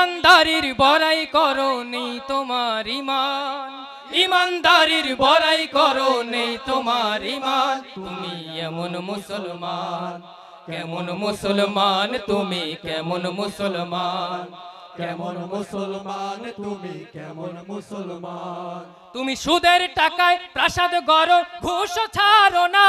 ইমানদারির বড়াই করো নেই তোমার ইমান। ইমানদারির বড়াই করো নেই তোমার ইমান। তুমি এমন মুসলমান, কেমন মুসলমান তুমি, কেমন মুসলমান কেমন মুসলমান তুমি, কেমন মুসলমান। তুমি সুদের টাকায় প্রাসাদ গড়, ঘুষ ছাড়ো না।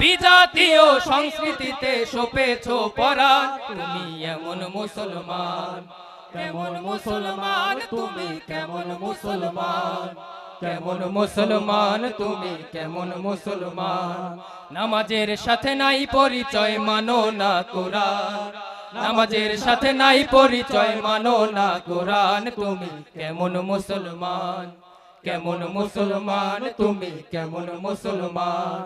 বিজাতীয় সংস্কৃতিতে সপেছ পরাণ তুমি এমন মুসলমান। কেমন মুসলমান, তুমি কেমন মুসলমান। কেমন মুসলমান, তুমি কেমন মুসলমান। নামাজের সাথে নাই পরিচয়, মানো না কোরআন। নামাজের সাথে নাই পরিচয়, মানো না কোরআন। তুমি কেমন মুসলমান কেমন মুসলমান, তুমি কেমন মুসলমান।